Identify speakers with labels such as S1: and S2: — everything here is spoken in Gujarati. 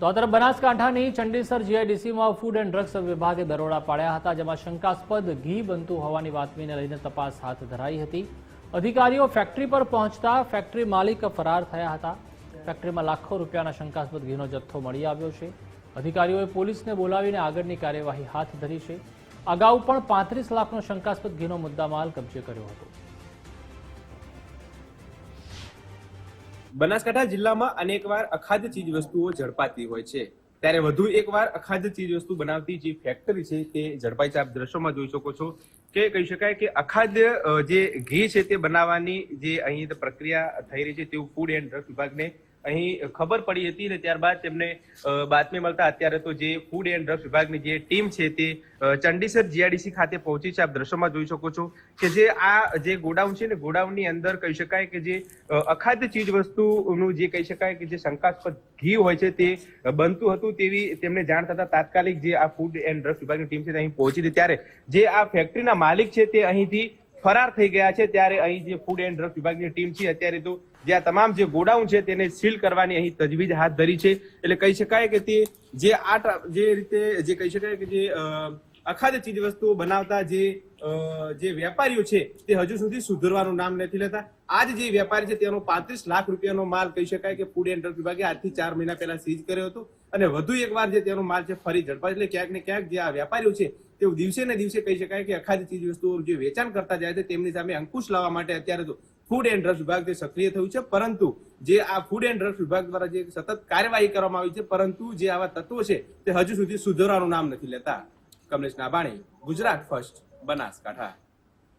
S1: તો તરફ બનાસકાંઠાની ચંડીસર જીઆઈડીસીમાં ફૂડ એન્ડ ડ્રગ્સ વિભાગે દરોડા પાડ્યા હતા, જેમાં શંકાસ્પદ ઘી બનતું હોવાની બાતમીને લઈને તપાસ હાથ ધરાઈ હતી. અધિકારીઓ ફેક્ટરી પર પહોંચતા ફેક્ટરી માલિક ફરાર થયા હતા. ફેક્ટરીમાં લાખો રૂપિયાના શંકાસ્પદ ઘીનો જથ્થો મળી આવ્યો છે. અધિકારીઓએ પોલીસને બોલાવીને આગળની કાર્યવાહી હાથ ધરી છે. અગાઉ પણ પાંત્રીસ લાખનો શંકાસ્પદ ઘીનો મુદ્દામાલ કબજે કર્યો હતો.
S2: બનાસકાંઠા જિલ્લામાં અનેકવાર અખાદ્ય ચીજ વસ્તુઓ ઝડપાતી હોય છે. ત્યારે વધુ એકવાર અખાદ્ય ચીજ વસ્તુ બનાવતી જે ફેક્ટરી છે તે ઝડપાઈ છે. આપ દ્રશ્યોમાં જોઈ શકો છો કે કહી શકાય કે અખાદ્ય જે ઘી છે તે બનાવવાની જે અહીં પ્રક્રિયા થઈ રહી છે તેવું ફૂડ એન્ડ ડ્રગ વિભાગને અહીં ખબર પડી હતી ને ત્યારબાદ તેમને બાતમી મળતા અત્યારે તો જે ફૂડ એન્ડ ડ્રગ્સ વિભાગની જે ટીમ છે તે ચંડીસર જીઆઈડીસી ખાતે પહોંચી છે. આપ દ્રશ્યમાં જોઈ શકો છો કે જે આ જે ગોડાઉન છે ને ગોડાઉનની અંદર કહી શકાય કે જે અખાદ્ય ચીજ વસ્તુનું જે કહી શકાય કે જે શંકાસ્પદ ઘી હોય છે તે બનતું હતું તેવી તેમને જાણ થતા તાત્કાલિક જે આ ફૂડ એન્ડ ડ્રગ્સ વિભાગની ટીમ છે અહીં પહોંચી હતી. ત્યારે જે આ ફેક્ટરીના માલિક છે તે અહીંથી ફરાર થઈ ગયા છે ત્યારે અહીં જે ફૂડ એન્ડ ડ્રગ વિભાગની ટીમ છે, અત્યારે તો જે આ તમામ જે ગોડાઉન છે તેને સીલ કરવાની અહીં તજવીજ હાથ ધરી છે. એટલે કહી શકાય કે તે જે આ જે રીતે જે કહી શકાય કે જે અખાદ્ય ચીજ વસ્તુઓ બનાવતા જે જે વેપારીઓ છે, તે હજુ સુધી સુધરવાનું નામ નથી લેતા. આજ જે વેપારી છે, તેનો પાંત્રીસ લાખ રૂપિયાનો માલ કહી શકાય કે ફૂડ એન્ડ ડ્રગ વિભાગે આજથી ચાર મહિના પહેલા સીઝ કર્યો હતો. અને વધુ એકવાર જે તેનો માલ છે, ફરી ઝડપાય. એટલે ક્યાંક ને ક્યાંક જે આ વેપારીઓ છે, તેઓ દિવસે ને દિવસે કહી શકાય કે અખાદ્ય ચીજ વસ્તુઓ જે વેચાણ કરતા જાય છે, તેમની સામે અંકુશ લાવવા માટે અત્યારે તો ફૂડ એન્ડ ડ્રગ્સ વિભાગ તે સક્રિય થયું છે. પરંતુ જે આ ફૂડ એન્ડ ડ્રગ્સ વિભાગ દ્વારા જે સતત કાર્યવાહી કરવામાં આવી છે, પરંતુ જે આવા તત્વો છે, તે હજુ સુધી સુધરવાનું નામ નથી લેતા. કમલેશ નાબાણી, ગુજરાત ફર્સ્ટ બનાસકાંઠા.